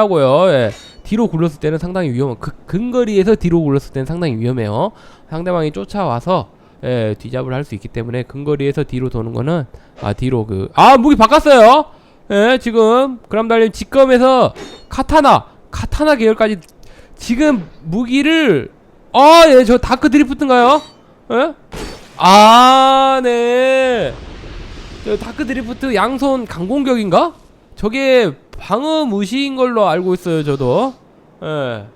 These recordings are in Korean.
피하고요. 예. 뒤로 굴렀을 때는 상당히 위험. 그 근거리에서 뒤로 굴렀을 때는 상당히 위험해요. 상대방이 쫓아와서 예, 뒤잡을 할 수 있기 때문에 근거리에서 뒤로 도는 거는 아 뒤로 그 아 무기 바꿨어요. 예, 지금 그람 달님 직검에서 카타나 카타나 계열까지 지금 무기를 아, 예, 저 다크 드리프트인가요? 예? 아, 네. 저 다크 드리프트 양손 강공격인가? 저게 방어 무시인 걸로 알고 있어요, 저도. 예.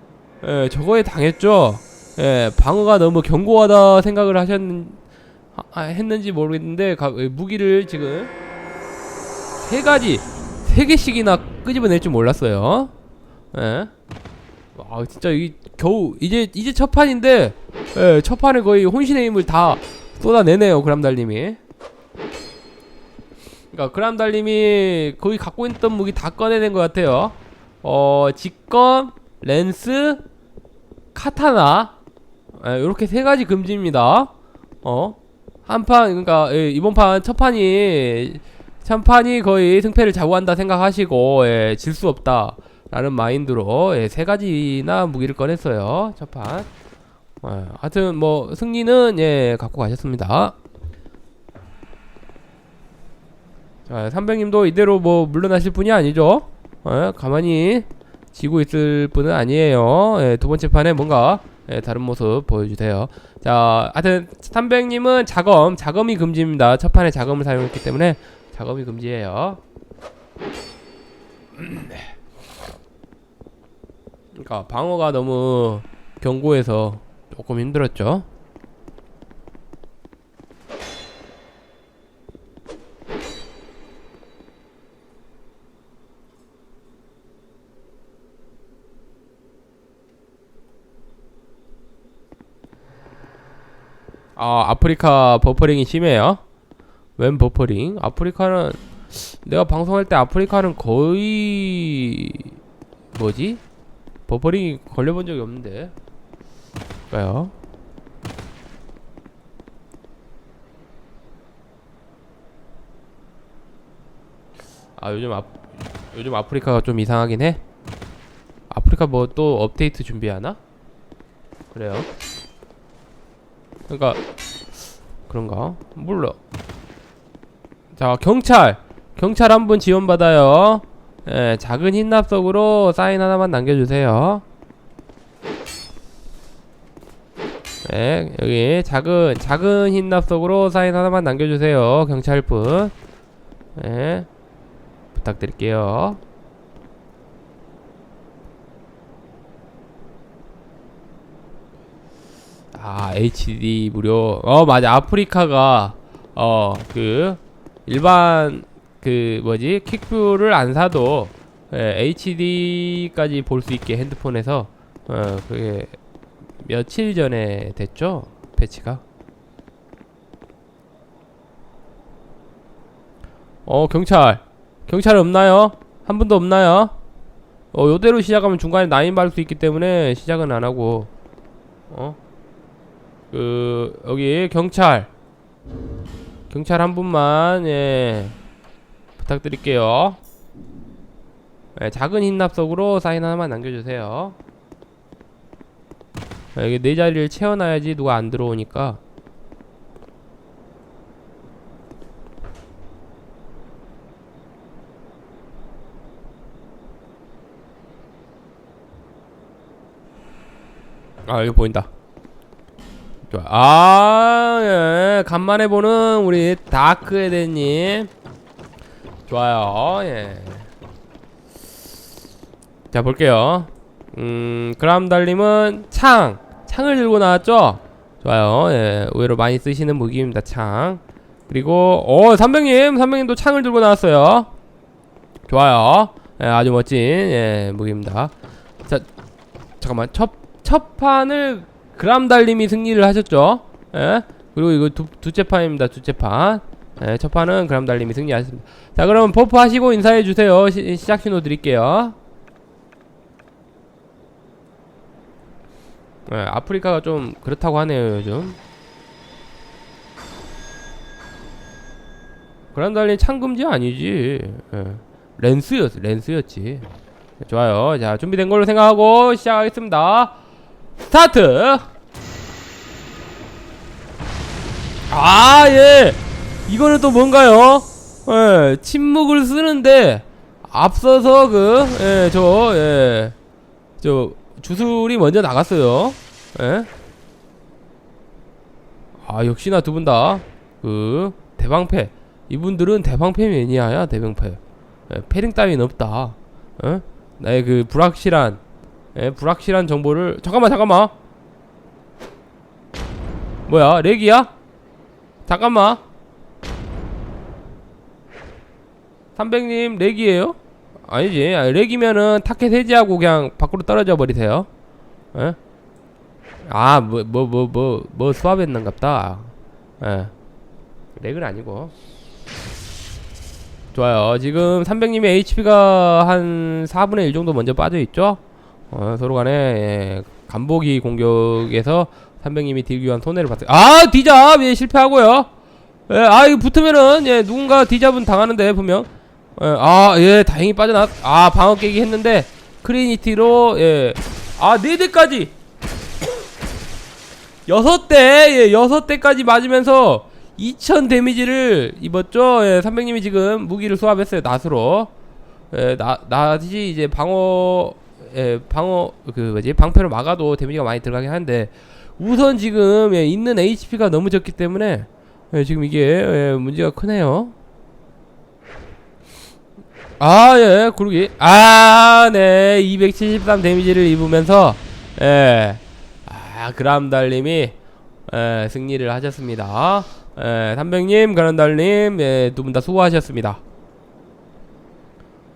예, 저거에 당했죠. 예, 방어가 너무 견고하다 생각을 하셨 아, 했는지 모르겠는데 가, 예, 무기를 지금 세 가지, 세 개씩이나 끄집어낼 줄 몰랐어요. 예. 아, 진짜 이 겨우 이제 이제 첫 판인데 예, 첫 판에 거의 혼신의 힘을 다 쏟아내네요, 그람달님이. 그러니까 그람달님이 거의 갖고 있던 무기 다 꺼내낸 것 같아요. 어, 직검, 렌스, 카타나, 예, 이렇게 세 가지 금지입니다. 어, 한 판, 그러니까 예, 이번 판 첫 판이 첫 판이 거의 승패를 좌우한다 생각하시고 예, 질 수 없다. 라는 마인드로 예, 세 가지나 무기를 꺼냈어요 첫 판. 예, 하여튼 뭐 승리는 예 갖고 가셨습니다. 자, 300님도 이대로 뭐 물러나실 분이 아니죠? 예, 가만히 지고 있을 분은 아니에요. 예, 두 번째 판에 뭔가 예, 다른 모습 보여주세요. 자, 하여튼 300님은 자검, 자검이 금지입니다. 첫 판에 자검을 사용했기 때문에 자검이 금지예요. 그러니까 방어가 너무 견고해서 조금 힘들었죠. 아 아프리카 버퍼링이 심해요. 웬 버퍼링? 아프리카는 내가 방송할 때 아프리카는 거의 뭐지? 버퍼링이 걸려본 적이 없는데 까요 아 요즘 아 요즘 아프리카가 좀 이상하긴 해 아프리카 뭐 또 업데이트 준비하나? 그래요 그러니까 그런가? 몰라 자 경찰 경찰 한 분 지원 받아요 예, 작은 흰납석으로 사인 하나만 남겨 주세요. 네, 여기 작은 작은 흰납석으로 사인 하나만 남겨주세요. 경찰분. 네, 부탁드릴게요. 아, HD 무료. 어, 맞아. 아프리카가 어, 그 일반 그 뭐지? 킥뷰를 안 사도 예, HD까지 볼 수 있게 핸드폰에서 어 그게 며칠 전에 됐죠? 패치가? 어 경찰. 경찰 없나요? 한 분도 없나요? 어 요대로 시작하면 중간에 나인 받을 수 있기 때문에 시작은 안 하고. 어 그 여기 경찰 경찰 한 분만 예 부탁드릴게요. 네, 작은 흰납석으로 사인 하나만 남겨주세요. 네, 여기 네 자리를 채워놔야지 누가 안 들어오니까. 아 여기 보인다. 좋아. 아, 예. 간만에 보는 우리 다크 에덴님. 좋아요. 예. 자 볼게요. 음 그람달님은 창 창을 들고 나왔죠. 좋아요. 예. 의외로 많이 쓰시는 무기입니다. 창. 그리고 어 삼백님 삼백님도 창을 들고 나왔어요. 좋아요. 예, 아주 멋진 예, 무기입니다. 자 잠깐만 첫 첫 판을 그람달님이 승리를 하셨죠. 예. 그리고 이거 두, 두째 판입니다. 두째 판. 예, 첫 판은 그람달님이 승리하셨습니다. 자 그럼 버프 하시고 인사해 주세요. 시, 시작 신호 드릴게요. 네, 아프리카가 좀 그렇다고 하네요 요즘. 그란달린 창금지 아니지. 예. 렌스였 렌스였지. 좋아요. 자, 준비된 걸로 생각하고 시작하겠습니다. 스타트! 아, 예! 이거는 또 뭔가요? 예, 침묵을 쓰는데, 앞서서 그, 예, 저, 예, 저, 주술이 먼저 나갔어요. 예? 아, 역시나 두 분 다, 그, 대방패. 이분들은 대방패 매니아야, 대방패. 예, 패링 따위는 없다. 어? 나의 그 불확실한, 예, 불확실한 정보를, 잠깐만, 잠깐만. 뭐야, 렉이야? 잠깐만. 300님, 렉이에요? 아니지. 아니, 렉이면은 타켓 해제하고 그냥 밖으로 떨어져 버리세요. 예? 아, 뭐, 뭐, 뭐, 뭐, 뭐 수압했는갑다. 예. 렉은 아니고. 좋아요. 지금 300님의 HP가 한 4분의 1 정도 먼저 빠져있죠? 어, 서로 간에, 예, 간보기 공격에서 300님이 딜 교환 손해를 봤어요. 아! 디잡! 예, 실패하고요. 예, 아, 이거 붙으면은, 예, 누군가 디잡은 당하는데, 분명. 예, 아, 예, 다행히 빠져나, 아, 방어 깨기 했는데, 크리니티로, 예, 아, 네 대까지! 여섯 대, 예, 여섯 대까지 맞으면서, 2000 데미지를 입었죠? 예, 300님이 지금 무기를 수합했어요, 낫으로. 예, 나, 낫이 이제 방어, 예, 방어, 그, 뭐지, 방패로 막아도 데미지가 많이 들어가긴 하는데, 우선 지금, 예, 있는 HP가 너무 적기 때문에, 예, 지금 이게, 예, 문제가 크네요. 아, 예, 그러기. 아, 네. 273 데미지를 입으면서, 예. 아, 그람달님이, 예, 승리를 하셨습니다. 예, 300님, 그람달님, 예, 두 분 다 수고하셨습니다.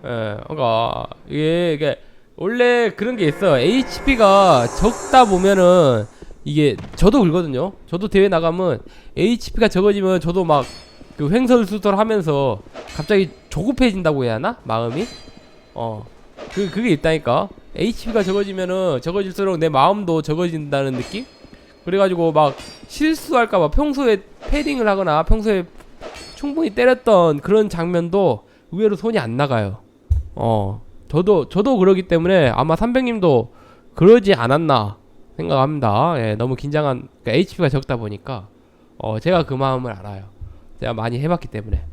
예, 그니까, 이게, 이게, 원래 그런 게 있어. HP가 적다 보면은, 이게, 저도 그러거든요. 저도 대회 나가면, HP가 적어지면 저도 막, 그 횡설수설 하면서 갑자기 조급해진다고 해야 하나? 마음이? 어. 그, 그게 있다니까. HP가 적어지면은 적어질수록 내 마음도 적어진다는 느낌? 그래가지고 막 실수할까봐 평소에 패딩을 하거나 평소에 충분히 때렸던 그런 장면도 의외로 손이 안 나가요. 어. 저도, 저도 그러기 때문에 아마 300님도 그러지 않았나 생각합니다. 예, 너무 긴장한, 그러니까 HP가 적다 보니까, 어, 제가 그 마음을 알아요. 제가 많이 해봤기 때문에.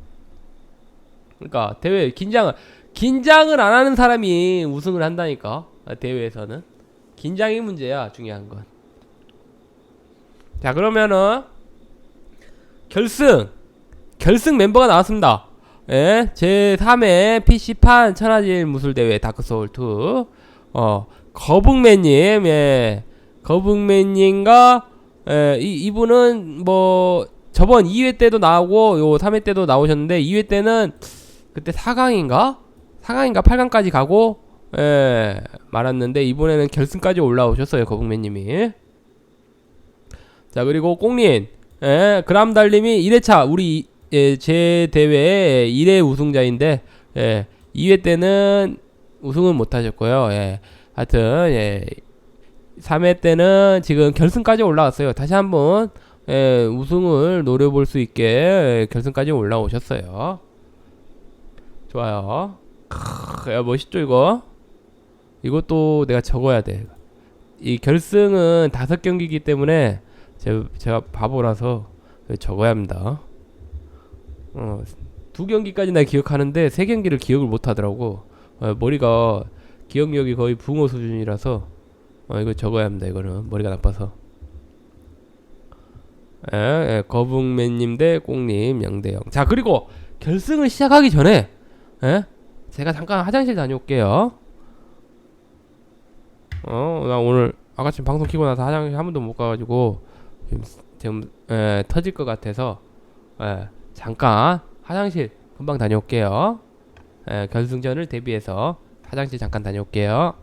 그러니까 대회 긴장을 긴장을 안 하는 사람이 우승을 한다니까 대회에서는 긴장이 문제야 중요한 건. 자 그러면은 결승 결승 멤버가 나왔습니다. 예, 제 3회 PC판 천하질 무술대회 다크소울 2. 어, 거북맨님, 예, 거북맨님과, 예, 이, 이분은 뭐, 저번 2회 때도 나오고 요 3회 때도 나오셨는데 2회 때는 그때 4강인가? 4강인가 8강까지 가고 예, 말았는데 이번에는 결승까지 올라오셨어요 거북맨님이 자 그리고 꽁린 예, 그람달님이 1회차 우리 예, 제 대회 1회 우승자인데 예, 2회 때는 우승은 못하셨고요 예, 하여튼 예, 3회 때는 지금 결승까지 올라왔어요 다시 한번 예, 우승을 노려볼 수 있게 예, 결승까지 올라오셨어요. 좋아요. 크, 야 멋있죠 이거? 이것도 내가 적어야 돼. 이 결승은 다섯 경기이기 때문에 제, 제가 바보라서 적어야 합니다. 어, 두 경기까지 나 기억하는데 세 경기를 기억을 못 하더라고. 어, 머리가 기억력이 거의 붕어 수준이라서 어, 이거 적어야 합니다. 이거는 머리가 나빠서. 예, 예, 거북맨님 대 꽁님 양대영. 자 그리고 결승을 시작하기 전에 예? 제가 잠깐 화장실 다녀올게요. 어, 나 오늘 아까 지 방송 키고 나서 화장실 한 번도 못 가가지고 지금, 지금 예, 터질 것 같아서 예, 잠깐 화장실 금방 다녀올게요. 예, 결승전을 대비해서 화장실 잠깐 다녀올게요.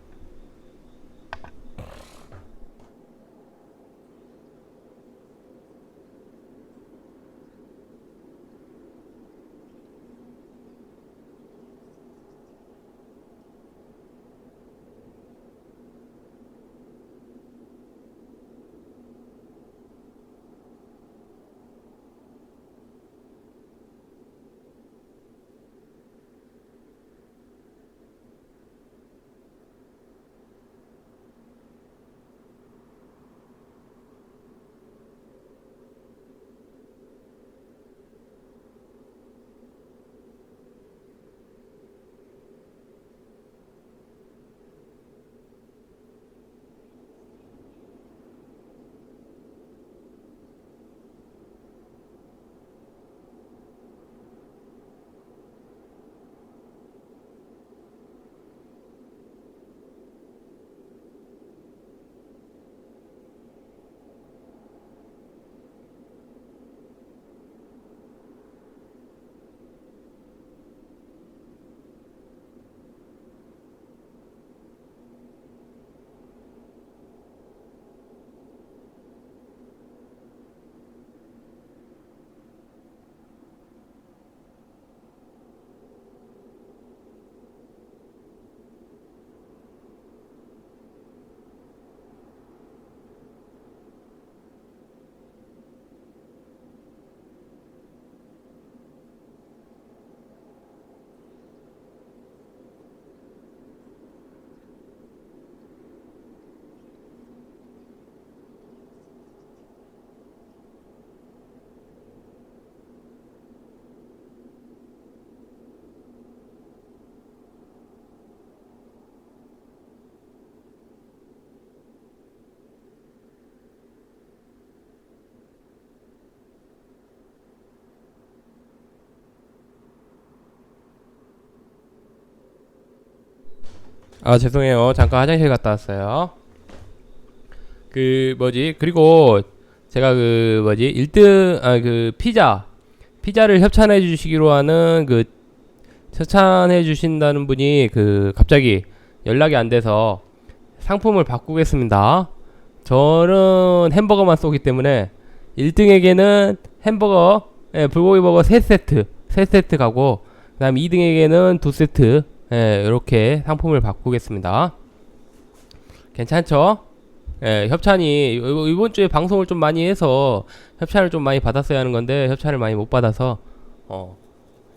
아 죄송해요. 잠깐 화장실 갔다 왔어요. 그 뭐지? 그리고 제가 그 뭐지? 1등 아 그 피자. 피자를 협찬해 주시기로 하는 그 협찬해 주신다는 분이 그 갑자기 연락이 안 돼서 상품을 바꾸겠습니다. 저는 햄버거만 쏘기 때문에 1등에게는 햄버거 예, 불고기 버거 3세트 3세트 가고 그 다음 2등에게는 2세트 예, 이렇게 상품을 바꾸겠습니다. 괜찮죠? 예, 협찬이 이- 이번 주에 방송을 좀 많이 해서 협찬을 좀 많이 받았어야 하는 건데 협찬을 많이 못 받아서 어,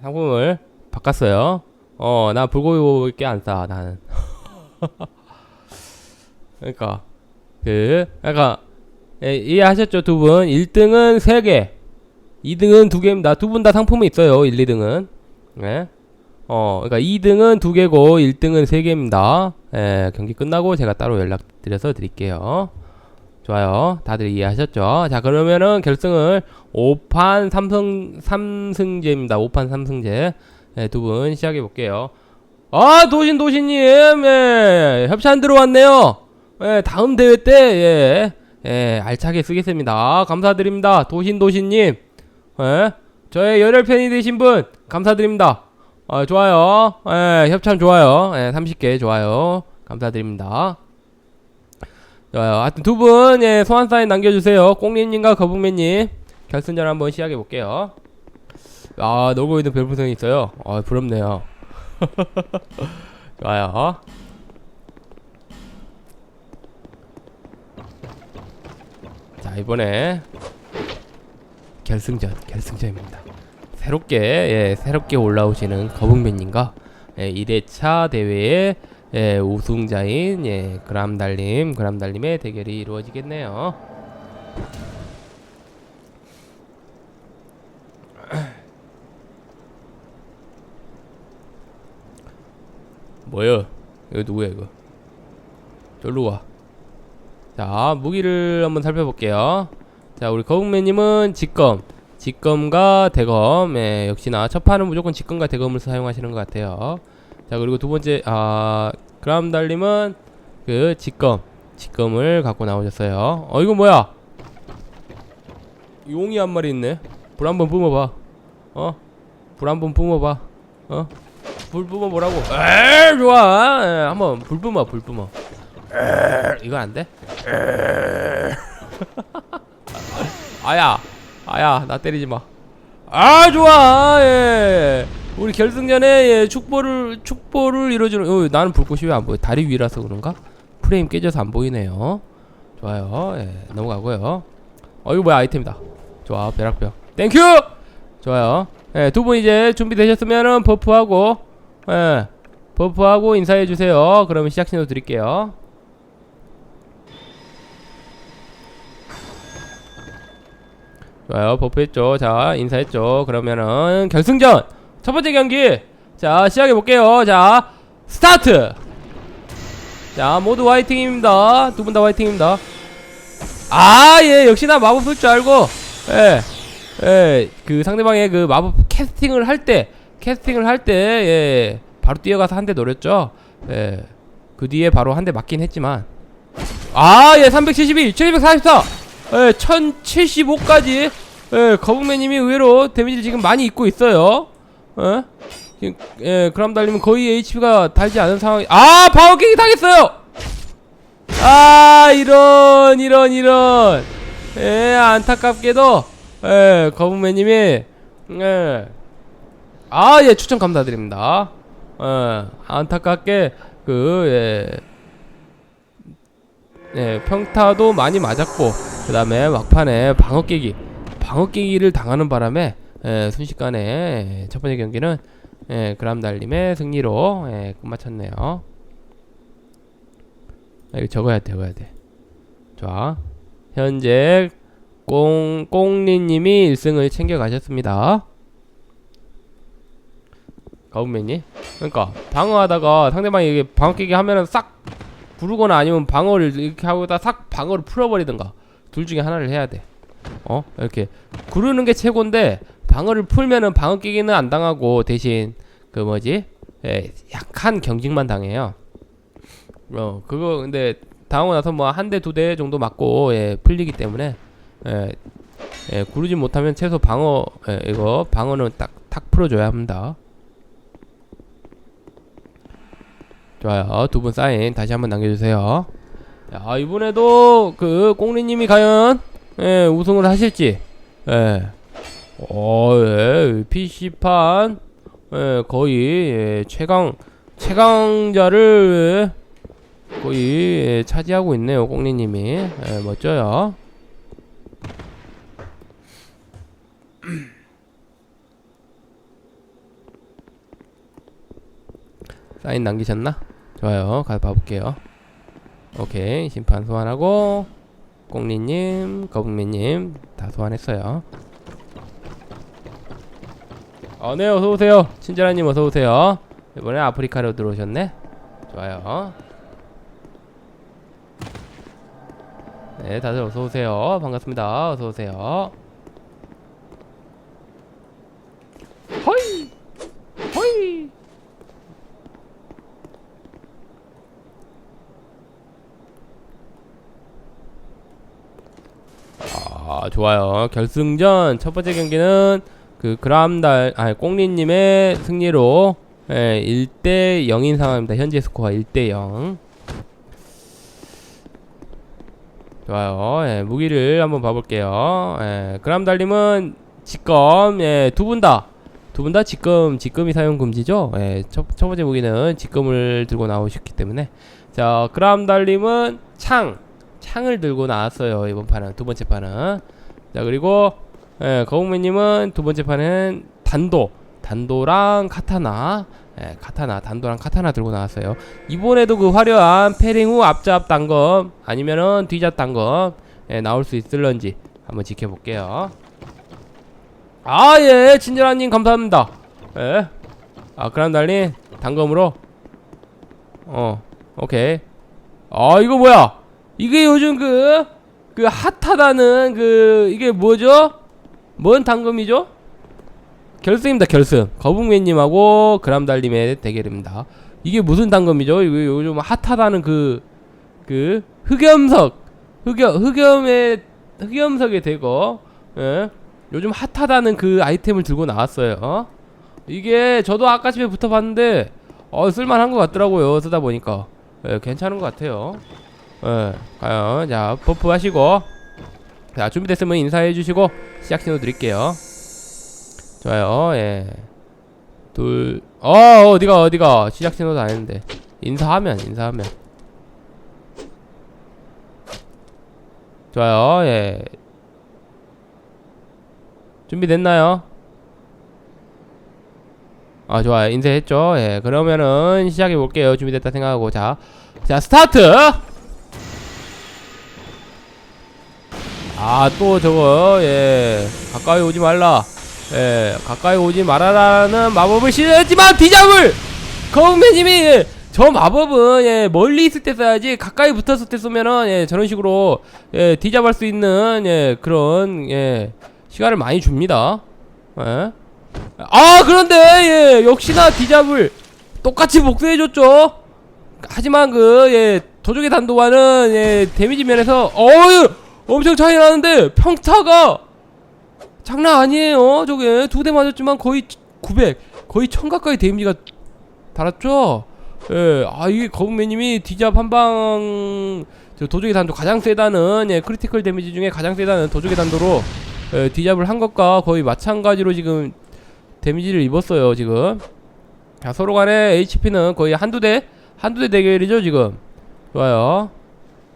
상품을 바꿨어요. 어, 나 불고기 안 싸, 나는. 그러니까 그 약간 예, 이해하셨죠, 두 분? 1등은 3개, 2등은 2개입니다. 두 분 다 상품이 있어요, 1, 2등은. 예. 어, 그러니까 2등은 2개고 1등은 3개입니다. 예, 경기 끝나고 제가 따로 연락드려서 드릴게요. 좋아요. 다들 이해하셨죠? 자, 그러면은 결승을 5판 3승 3승제입니다. 5판 3승제. 예, 두 분 시작해 볼게요. 아, 도신 도신님. 예. 협찬 들어왔네요. 예, 다음 대회 때 예. 예, 알차게 쓰겠습니다. 감사드립니다. 도신 도신님. 예. 저의 열혈 팬이 되신 분 감사드립니다. 아, 좋아요. 예, 협찬 좋아요. 예, 30개 좋아요. 감사드립니다. 좋아요. 하여튼 두 분, 예, 소환 사인 남겨주세요. 꽁님님과 거북맨님. 결승전 한번 시작해볼게요. 아, 놀고 있는 별풍선이 있어요. 아, 부럽네요. 좋아요. 자, 이번에 결승전, 결승전입니다. 새롭게 예, 새롭게 올라오시는 거북맨님과 예, 1회차 대회의 예, 우승자인 예, 그람달님 그람달님의 대결이 이루어지겠네요. 뭐야? 이거 누구야 이거? 절로 와. 자 무기를 한번 살펴볼게요. 자 우리 거북맨님은 직검 직검과 대검. 예, 역시나 첫 판은 무조건 직검과 대검을 사용하시는 것 같아요. 자 그리고 두 번째 아 그람 달님은 그 직검 직검을 갖고 나오셨어요. 어 이거 뭐야? 용이 한 마리 있네. 불 한 번 뿜어봐. 어 불 한 번 뿜어봐. 어 불 뿜어보라고? 에 좋아. 에, 한번 불 뿜어 불 뿜어. 에, 이거 안 돼? 아야 아야 나 때리지 마. 아 좋아 예. 우리 결승전에 예, 축보를 축보를 이뤄주는 어, 나는 불꽃이 왜 안 보여? 다리 위라서 그런가? 프레임 깨져서 안 보이네요. 좋아요. 예, 넘어가고요. 어 이거 뭐야 아이템이다. 좋아 벼락벽. 땡큐. 좋아요. 예, 두 분 이제 준비되셨으면은 버프하고 예, 버프하고 인사해 주세요. 그러면 시작 신호 드릴게요. 좋아요. 버프했죠. 자 인사했죠. 그러면은 결승전 첫 번째 경기. 자 시작해 볼게요. 자 스타트. 자 모두 화이팅입니다. 두 분 다 화이팅입니다. 아 예 역시나 마법 쓸 줄 알고. 예예그 상대방의 그 마법 캐스팅을 할 때 캐스팅을 할 때 예 바로 뛰어가서 한 대 노렸죠. 예그 뒤에 바로 한 대 맞긴 했지만. 아예 372 1244 예, 1075까지 예, 거북맨님이 의외로 데미지를 지금 많이 입고 있어요. 예? 예, 그람 달리면 거의 HP가 달지 않은 상황이 아! 파워킹이 당했어요! 아, 이런, 이런, 이런. 예, 안타깝게도, 예, 거북맨님이, 예. 아, 예, 추천 감사드립니다. 예, 안타깝게, 그, 예. 예, 평타도 많이 맞았고, 그 다음에 막판에 방어 깨기 방어 깨기를 당하는 바람에 예, 순식간에 예, 첫 번째 경기는 예, 그람달님의 승리로 예, 끝마쳤네요. 아, 이거 적어야 돼 적어야 돼. 좋아. 현재 꽁, 꽁리님이 1승을 챙겨가셨습니다. 가운맨님 그러니까 방어하다가 상대방이 이게 방어 깨기 하면은 싹 부르거나 아니면 방어를 이렇게 하고다 싹 방어를 풀어버리든가 둘 중에 하나를 해야 돼. 어? 이렇게 구르는 게 최고인데 방어를 풀면은 방어 끼기는 안 당하고 대신 그 뭐지? 예, 약한 경직만 당해요. 어 그거 근데 당하고 나서 뭐 한 대 두 대 정도 맞고 예 풀리기 때문에 예, 예 구르지 못하면 최소 방어 예, 이거 방어는 딱 탁 풀어줘야 합니다. 좋아요 두 분 사인 다시 한번 남겨주세요. 자 이번에도 그 꽁리님이 과연 예, 우승을 하실지 예. 어, 예, PC판 예, 거의 예, 최강 최강자를 예, 거의 예, 차지하고 있네요, 꽁리님이 예, 멋져요. 사인 남기셨나? 좋아요, 가서 봐볼게요. 오케이, 심판 소환하고 꽁리님, 거북미님 다 소환했어요. 어, 네, 어서 오세요. 친절한님 어서 오세요. 이번에 아프리카로 들어오셨네. 좋아요. 네, 다들 어서 오세요. 반갑습니다. 어서 오세요. 허이, 허이. 아, 좋아요. 결승전 첫 번째 경기는 그 그람달 아니 꽁리님의 승리로 예, 1대 0인 상황입니다. 현재 스코어 1대 0. 좋아요. 예, 무기를 한번 봐볼게요. 예, 그람달님은 직검, 예, 두 분 다. 두 분 다 직검, 직검이 사용 금지죠? 예, 첫, 첫 번째 무기는 직검을 들고 나오셨기 때문에. 자, 그람달님은 창, 창을 들고 나왔어요. 이번 판은, 두 번째 판은. 자, 그리고 예, 거북매님은 두 번째 판은 단도, 단도랑 카타나, 예, 카타나, 단도랑 카타나 들고 나왔어요. 이번에도 그 화려한 패링 후 앞잡 단검 아니면은 뒤잡 단검 예, 나올 수 있을런지 한번 지켜볼게요. 아, 예, 친절한님 감사합니다. 예, 아, 그럼 달리 단검으로, 어, 오케이. 아, 이거 뭐야? 이게 요즘 그, 그 핫하다는 그, 이게 뭐죠? 뭔 당금이죠? 결승입니다 결승 거북맨님하고 그람달님의 대결입니다 이게 무슨 당금이죠? 이거 요즘 핫하다는 그, 그, 흑염석 흑염, 흑염의, 흑염석의 대거 예? 요즘 핫하다는 그 아이템을 들고 나왔어요 이게 저도 아까 집에 붙어봤는데 어 쓸만한 것 같더라고요 쓰다 보니까 예, 괜찮은 것 같아요 예, 과연 자 버프 하시고 자 준비됐으면 인사해 주시고 시작 신호 드릴게요. 좋아요 예. 둘 어, 어디가 어디가? 시작 신호도 안 했는데. 인사하면 인사하면. 좋아요 예. 준비됐나요? 아 좋아요. 인사했죠? 예 그러면은 시작해 볼게요. 준비됐다 생각하고. 자자 스타트 아 또 저거 예. 가까이 오지 말라. 예 가까이 오지 말아라는 마법을 시도했지만 디자블 거북매님이 예, 저 마법은 예 멀리 있을 때 써야지 가까이 붙었을 때 쏘면은 예 저런 식으로 예 디잡할 수 있는 예 그런 예 시간을 많이 줍니다. 예. 아 그런데 예 역시나 디잡을 똑같이 복수해줬죠? 하지만 그예 도적의 단도와는 예 데미지 면에서 어유 엄청 차이 나는데 평타가 장난 아니에요. 저게 두 대 맞았지만 거의 900 거의 1000 가까이 데미지가 달았죠? 예아 이게 거북매님이 디잡 한방 저 도적의 단도 가장 세다는 예 크리티컬 데미지 중에 가장 세다는 도적의 단도로 예, 디잡을 한 것과 거의 마찬가지로 지금 데미지를 입었어요 지금. 자 서로 간에 HP는 거의 한두 대 한두 대 대결이죠 지금. 좋아요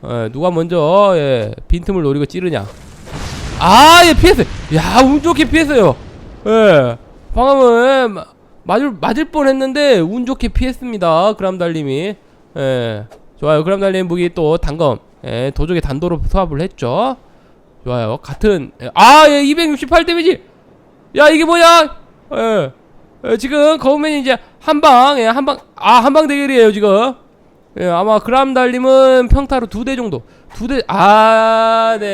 예, 누가 먼저 예, 빈틈을 노리고 찌르냐? 아예 피했어요. 야운 좋게 피했어요. 예 방금은 예, 마- 맞을 맞을 뻔했는데 운 좋게 피했습니다 그람달님이. 예 좋아요. 그람달님 무기 또 단검. 예 도적의 단도로 수합을 했죠. 좋아요. 같은 예, 아예 268 데미지! 야 이게 뭐야? 예, 예 지금 거우맨이 이제 한방 예, 한방 아 한방 대결이에요 지금 예 아마 그람 달님은 평타로 두 대 정도. 두 대 아 네.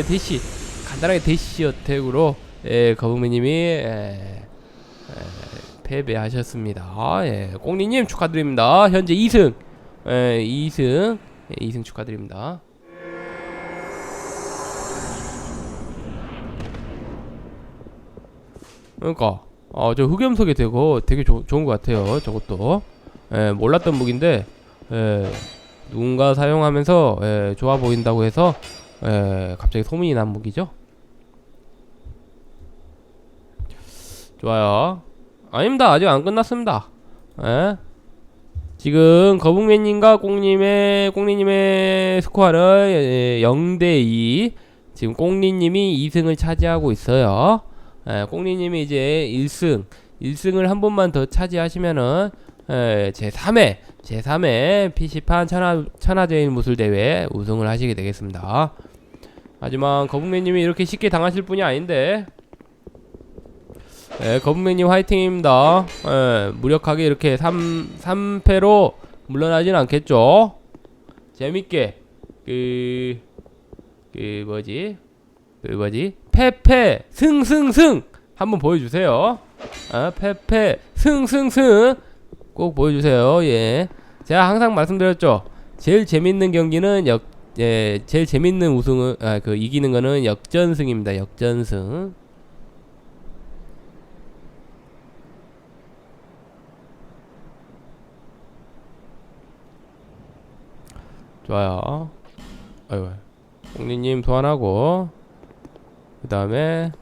예 대시. 간단하게 대시 어택으로 예 거북매님이 예, 예, 패배하셨습니다. 아, 예. 꽁리님 축하드립니다. 현재 2승. 예, 2승. 예, 2승 축하드립니다. 그러니까 어, 저 흑염석이 되고 되게 조, 좋은 것 같아요. 저것도. 예, 몰랐던 무기인데 예, 누군가 사용하면서 예, 좋아 보인다고 해서 예, 갑자기 소문이 난 무기죠. 좋아요. 아닙니다. 아직 안 끝났습니다. 예? 지금 거북맨님과 꽁님의 꽁리님의 스코어는 예, 0대2 지금 꽁리님이 2승을 차지하고 있어요. 예, 꽁리님이 이제 1승 1승을 한 번만 더 차지하시면은 예, 제 3회 제 3회 PC판 천하 천하제일 무술 대회 우승을 하시게 되겠습니다. 하지만 거북맨님이 이렇게 쉽게 당하실 분이 아닌데 예, 거북맨님 화이팅입니다. 예, 무력하게 이렇게 3, 3패로 물러나진 않겠죠? 재밌게, 그, 그, 뭐지? 그, 뭐지? 패패, 승승승! 한번 보여주세요. 아, 패패, 승승승! 꼭 보여주세요. 예. 제가 항상 말씀드렸죠. 제일 재밌는 경기는 역, 예, 제일 재밌는 우승은, 아, 그, 이기는 거는 역전승입니다. 역전승. 좋아요. 아이고. 꽁리님 소환하고 그 다음에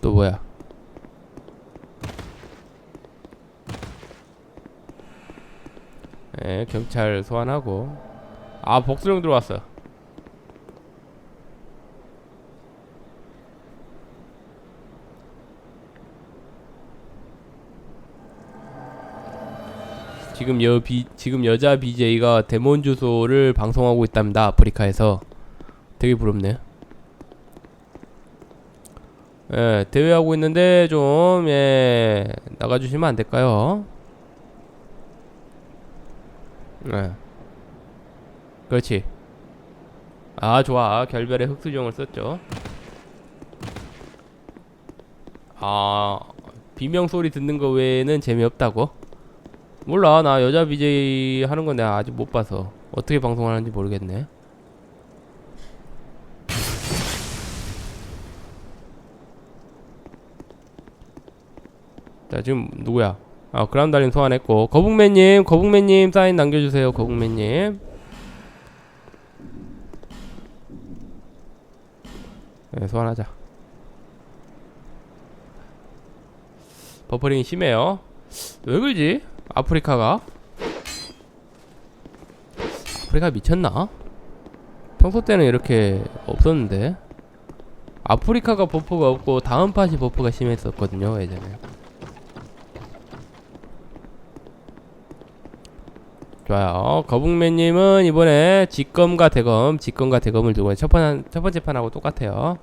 또 뭐야? 예, 경찰 소환하고 아 복수령 들어왔어. 지금 여 비, 지금 여자 BJ가 데몬 주소를 방송하고 있답니다. 아프리카에서 되게 부럽네요. 예, 대회하고 있는데 좀 예, 나가 주시면 안 될까요? 예. 그렇지. 아 좋아 결별의 흑수종을 썼죠. 아 비명 소리 듣는 거 외에는 재미없다고? 몰라 나 여자 BJ 하는 건 내가 아직 못 봐서 어떻게 방송하는지 모르겠네 자 지금 누구야 아 그라운달님 소환했고 거북맨님 거북맨님 사인 남겨주세요 거북맨님. 네 소환하자. 버퍼링이 심해요. 왜 그러지? 아프리카가? 아프리카 미쳤나? 평소 때는 이렇게 없었는데. 아프리카가 버프가 없고 다음 팟이 버프가 심했었거든요 예전에 좋아요 거북맨님은 이번에 직검과 대검 직검과 대검을 두고 첫, 번, 첫 번째 판하고 똑같아요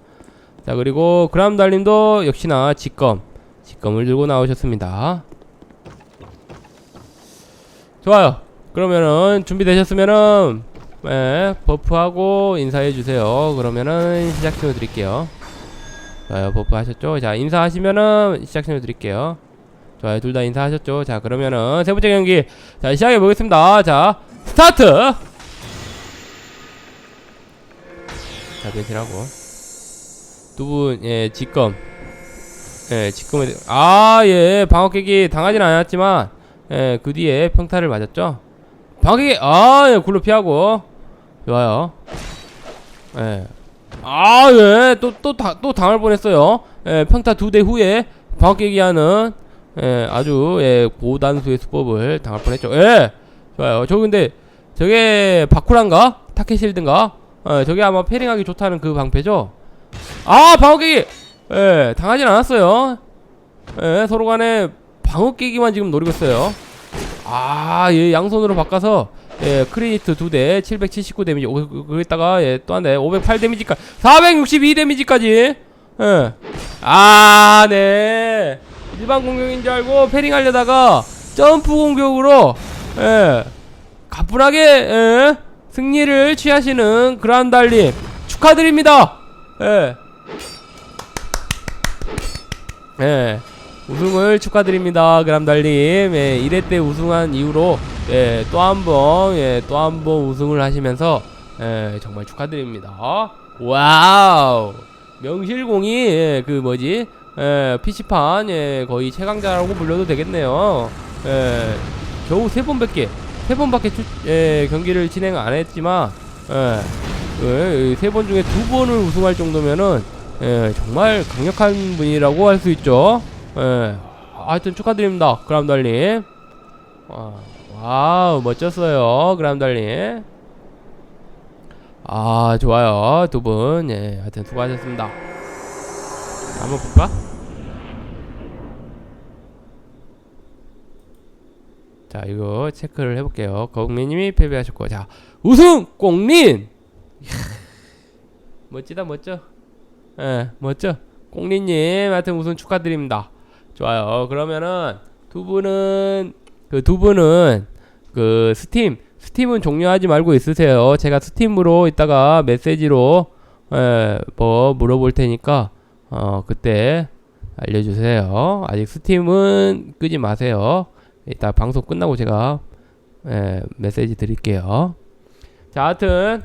자 그리고 그람달님도 역시나 직검 직검을 들고 나오셨습니다 좋아요. 그러면은 준비되셨으면은 예, 버프하고 인사해 주세요. 그러면은 시작 신호 드릴게요. 좋아요. 버프 하셨죠? 자, 인사하시면은 시작 신호 드릴게요. 좋아요. 둘 다 인사하셨죠? 자, 그러면은 세 번째 경기 자, 시작해 보겠습니다. 자, 스타트. 자, 변신하고 두분 예, 직검. 예, 직검에 아, 예. 방어 깨기 당하진 않았지만 예, 그 뒤에 평타를 맞았죠. 방어기 아, 예, 굴로 피하고 좋아요. 예. 아, 예, 또또또 당할 뻔했어요. 예, 평타 두 대 후에 방어깨기 하는 예, 아주 예, 고단수의 수법을 당할 뻔했죠. 예, 좋아요. 저 근데 저게 바쿠란가 타케실드인가? 예, 저게 아마 패링하기 좋다는 그 방패죠. 아, 방어깨기 예, 당하진 않았어요. 예, 서로 간에 방어 깨기만 지금 노리고 있어요. 아, 예, 양손으로 바꿔서 예, 크리니트 두 대, 779 데미지, 오, 그- 거기다가 예, 또한 대, 508 데미지까지, 462 데미지까지. 예. 아, 네. 일반 공격인 줄 알고 패링 하려다가 점프 공격으로 예, 가뿐하게 예, 승리를 취하시는 그란달님 축하드립니다. 예. 예. 우승을 축하드립니다. 그람달님. 예, 1회 때 우승한 이후로 예, 또 한 번, 예, 또 한 번 우승을 하시면서 예, 정말 축하드립니다. 와우! 명실공히 예, 그 뭐지? 예, PC판 예, 거의 최강자라고 불려도 되겠네요. 예, 겨우 세 번밖에 세 번밖에 출- 예, 경기를 진행 안 했지만 예, 예, 세번 중에 두 번을 우승할 정도면은 예, 정말 강력한 분이라고 할 수 있죠. 예, 하여튼 축하드립니다, 그람달님. 와, 와우, 멋졌어요, 그람달님. 아, 좋아요, 두 분. 예, 하여튼 수고하셨습니다. 한번 볼까? 자, 이거 체크를 해볼게요. 거국민님이 패배하셨고, 자, 우승 꽁린. 멋지다, 멋져. 예, 멋져. 꽁린님, 하여튼 우승 축하드립니다. 좋아요. 그러면은 두 분은 그 두 분은 그 스팀 스팀은 종료하지 말고 있으세요. 제가 스팀으로 이따가 메시지로 예, 뭐 물어볼 테니까 어 그때 알려주세요. 아직 스팀은 끄지 마세요. 이따 방송 끝나고 제가 예, 메시지 드릴게요. 자, 하여튼